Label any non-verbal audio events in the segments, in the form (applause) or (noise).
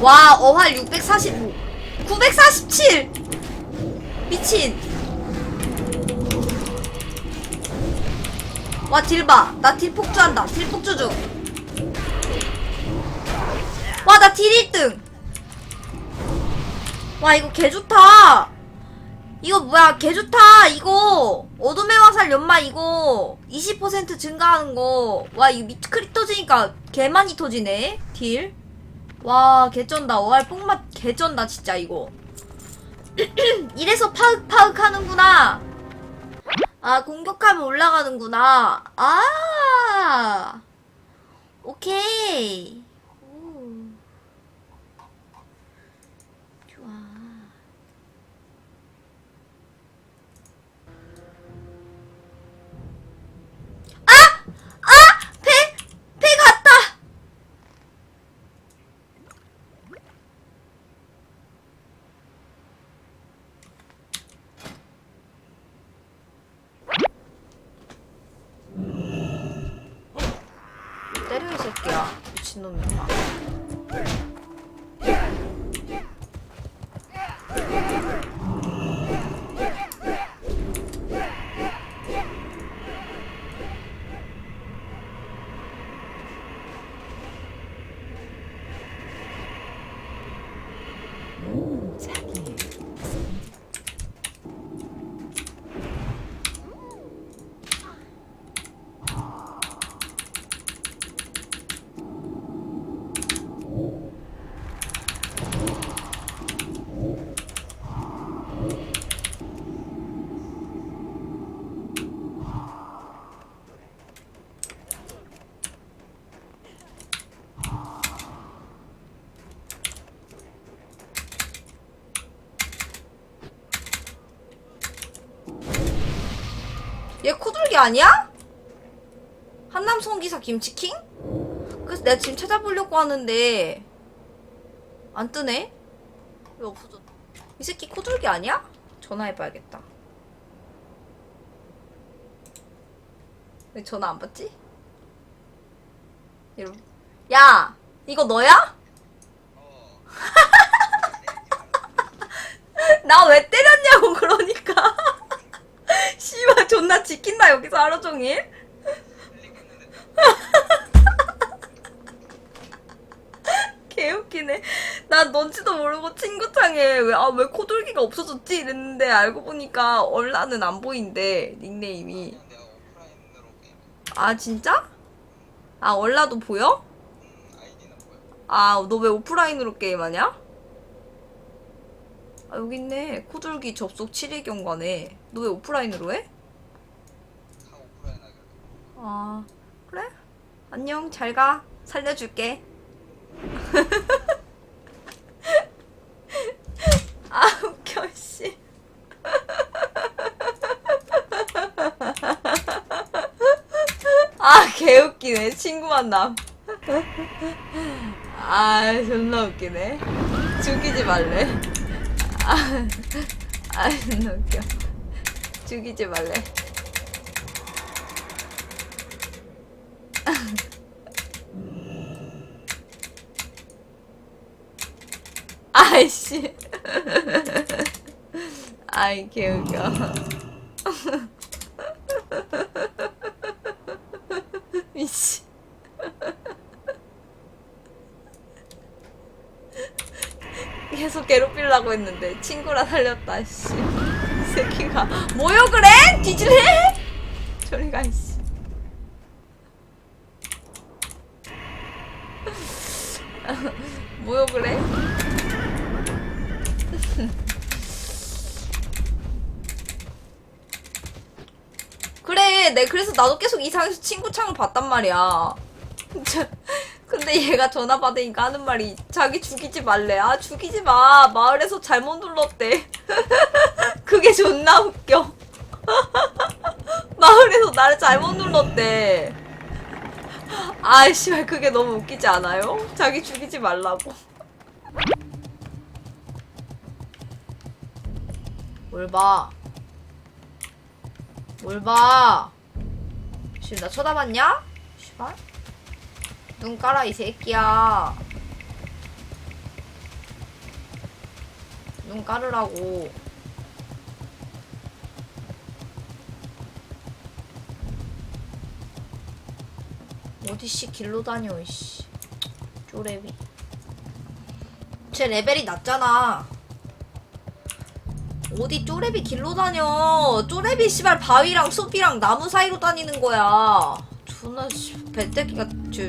와 어활 645 947 미친. 와 딜봐. 나 딜 폭주한다. 딜 폭주 중와 나 딜 1등. 와 이거 개좋다. 이거 뭐야? 개좋다. 이거 어둠의 화살 연마 이거 20% 증가하는 거와 이거 미트 크립 터지니까 개 많이 터지네. 딜 와 개쩐다. 어알 뽕맛 개쩐다 진짜 이거. (clears throat) 이래서 파흑파흑 하는구나. 아 공격하면 올라가는구나. 아! 오케이 오. 좋아 아! 아! 배! 배 갔다! 때려 이 새끼야 미친놈이야 얘 코돌기 아니야? 한남 송기사 김치킹? 그래서 내가 지금 찾아보려고 하는데 안 뜨네? 왜 없어졌? 이 새끼 코돌기 아니야? 전화해봐야겠다. 왜 전화 안 받지? 여러분, 야, 이거 너야? (laughs) 나 왜 때렸냐고 그러니까. (laughs) 씨발 존나 지킨다 여기서 하루 종일. (laughs) 개웃기네. 나 뭔지도 모르고 친구창에 왜, 아, 왜 코돌기가 없어졌지? 이랬는데 알고 보니까 얼라는 안 보인대, 닉네임이. 아, 진짜? 아, 얼라도 보여? 아, 너 왜 오프라인으로 게임하냐? 아, 여기 있네. 코돌기 접속 7일 경과네. 너 왜 오프라인으로 해? 아, 그래? 안녕, 잘 가. 살려줄게. (laughs) 아, 웃겨, 씨. 아, 개웃기네. 친구 만남. 아, 존나 웃기네. 죽이지 말래. 아, 아, 존나 웃겨. 죽이지 말래. 아이씨. 아이, 개웃겨. 미치. 계속 괴롭히려고 했는데 친구라 살렸다 씨. 이 새끼가 뭐여 그래? 뒤질래? 저리 가 씨. 뭐여 그래? (laughs) 그래, 내 그래서 나도 계속 이상해서 친구 창을 봤단 말이야. 저- (laughs) 근데 얘가 전화 받으니까 하는 말이 자기 죽이지 말래. 아 죽이지 마. 마을에서 잘못 눌렀대. (laughs) 그게 존나 웃겨. 마을에서 나를 잘못 눌렀대. 아 씨발 그게 너무 웃기지 않아요? 자기 죽이지 말라고. 뭘 봐? 뭘 봐? 지금 나 쳐다봤냐? 씨발. 눈 깔아 이 새끼야. 눈 깔으라고. 어디씨 길로 다녀, 이씨. 쪼레비. 쟤 레벨이 낮잖아. 어디 쪼레비 길로 다녀. 쪼레비 씨발 바위랑 숲이랑 나무 사이로 다니는 거야. 존나 씨 배때기가 저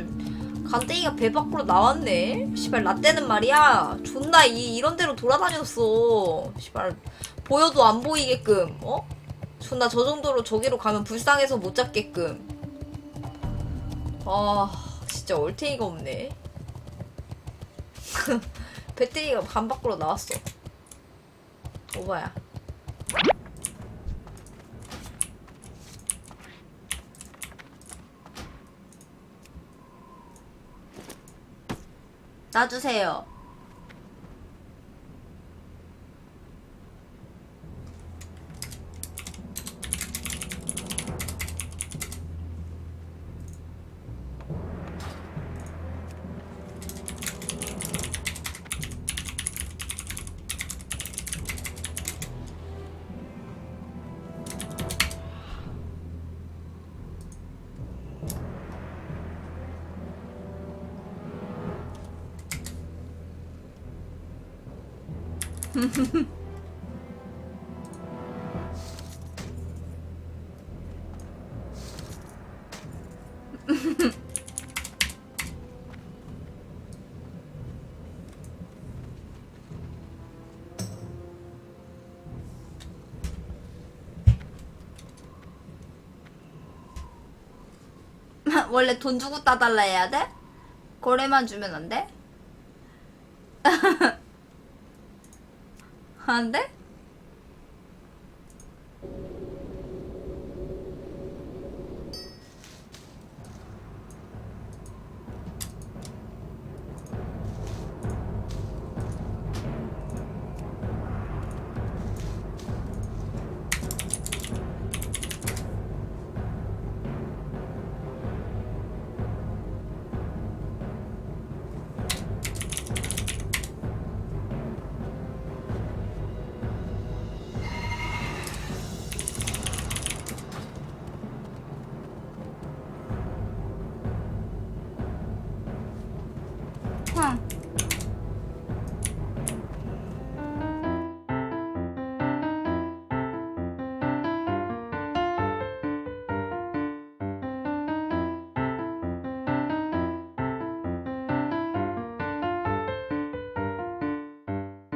간땡이가 배 밖으로 나왔네. 씨발 라떼는 말이야. 존나 이 이런 데로 돌아다녔어. 씨발 보여도 안 보이게끔. 어? 존나 저 정도로 저기로 가면 불쌍해서 못 잡게끔. 아 진짜 얼탱이가 없네. (laughs) 배터리가 반 밖으로 나왔어. 오바야. 놔주세요. (laughs) 원래 돈 주고 따달라 해야 돼? 거래만 주면 안 돼? 응.